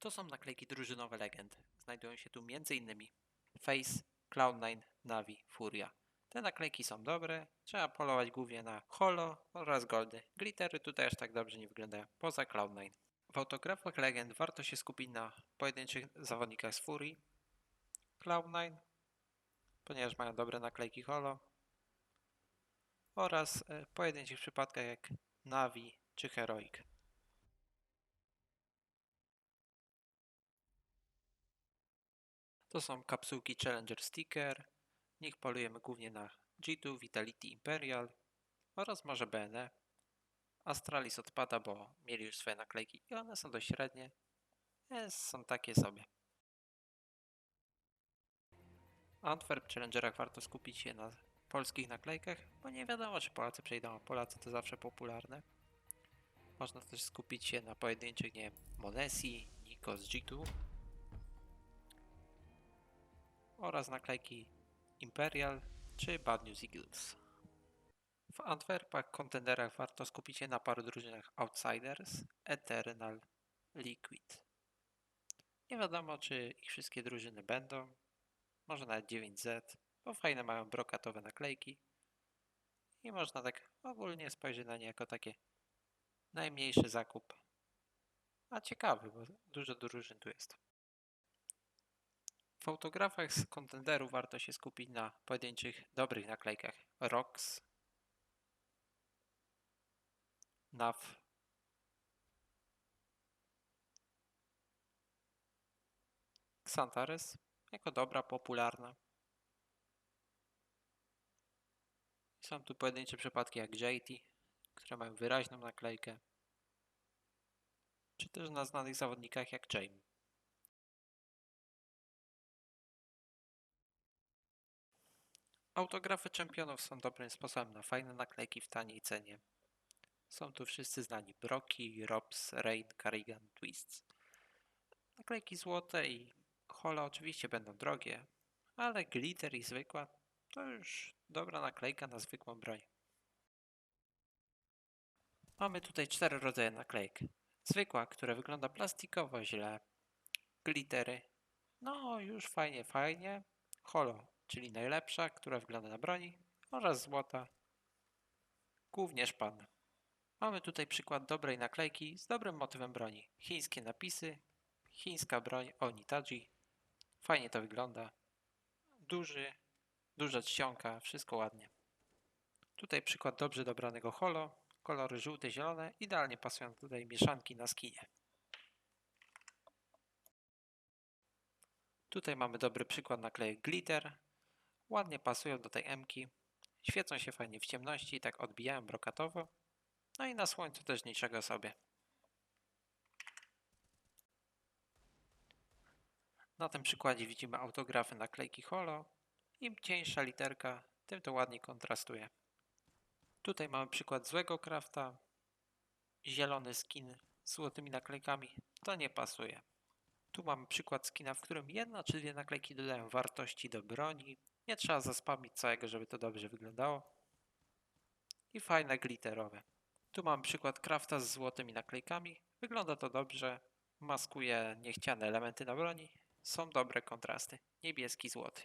To są naklejki drużynowe legend. Znajdują się tu m.in. Face, Cloud9, Navi, Furia. Te naklejki są dobre, trzeba polować głównie na holo oraz goldy. Glittery tutaj aż tak dobrze nie wyglądają, poza Cloud9. W autografach legend warto się skupić na pojedynczych zawodnikach z Furii, Cloud9, ponieważ mają dobre naklejki holo oraz e, pojedynczych przypadkach jak Navi czy Heroic. To są kapsułki Challenger Sticker. W nich polujemy głównie na G2, Vitality Imperial oraz może BNE. Astralis odpada, bo mieli już swoje naklejki i one są dość średnie. E, są takie sobie. Antwerp Challengerach warto skupić się na polskich naklejkach, bo nie wiadomo czy Polacy przejdą, a Polacy to zawsze popularne. Można też skupić się na pojedynczych, nie wiem, Monesi, Niko z G2 oraz naklejki Imperial czy Bad News Eagles. W Antwerpach kontenderach warto skupić się na paru drużynach Outsiders, Eternal, Liquid. Nie wiadomo czy ich wszystkie drużyny będą, może nawet 9Z, bo fajne mają brokatowe naklejki i można tak ogólnie spojrzeć na nie jako takie najmniejszy zakup. A ciekawy, bo dużo drużyn tu jest. W autografach z kontenderów warto się skupić na pojedynczych dobrych naklejkach. Rox, NAV, Xantares jako dobra, popularna. Są tu pojedyncze przypadki jak JT, które mają wyraźną naklejkę, czy też na znanych zawodnikach jak James. Autografy czempionów są dobrym sposobem na fajne naklejki w taniej cenie. Są tu wszyscy znani Broki, Robs, Rain, Carrigan, Twists. Naklejki złote i holo oczywiście będą drogie, ale glitter i zwykła to już dobra naklejka na zwykłą broń. Mamy tutaj cztery rodzaje naklejek. Zwykła, która wygląda plastikowo źle. Glittery. No już fajnie, fajnie. Holo, czyli najlepsza, która wygląda na broni. Oraz złota. Głównie szpan. Mamy tutaj przykład dobrej naklejki z dobrym motywem broni. Chińskie napisy, chińska broń Onitaji. Fajnie to wygląda. Duży, duża czcionka, wszystko ładnie. Tutaj przykład dobrze dobranego holo. Kolory żółte, zielone. Idealnie pasują tutaj mieszanki na skinie. Tutaj mamy dobry przykład naklejek glitter. Ładnie pasują do tej emki. Świecą się fajnie w ciemności i tak odbijają brokatowo. No i na słońcu też niczego sobie. Na tym przykładzie widzimy autografy naklejki holo. Im cieńsza literka, tym to ładniej kontrastuje. Tutaj mamy przykład złego krafta. Zielony skin z złotymi naklejkami. To nie pasuje. Tu mamy przykład skina, w którym jedna czy dwie naklejki dodają wartości do broni. Nie trzeba zaspamić całego, żeby to dobrze wyglądało. I fajne glitterowe. Tu mam przykład krafta z złotymi naklejkami. Wygląda to dobrze. Maskuje niechciane elementy na broni. Są dobre kontrasty. Niebieski, złoty.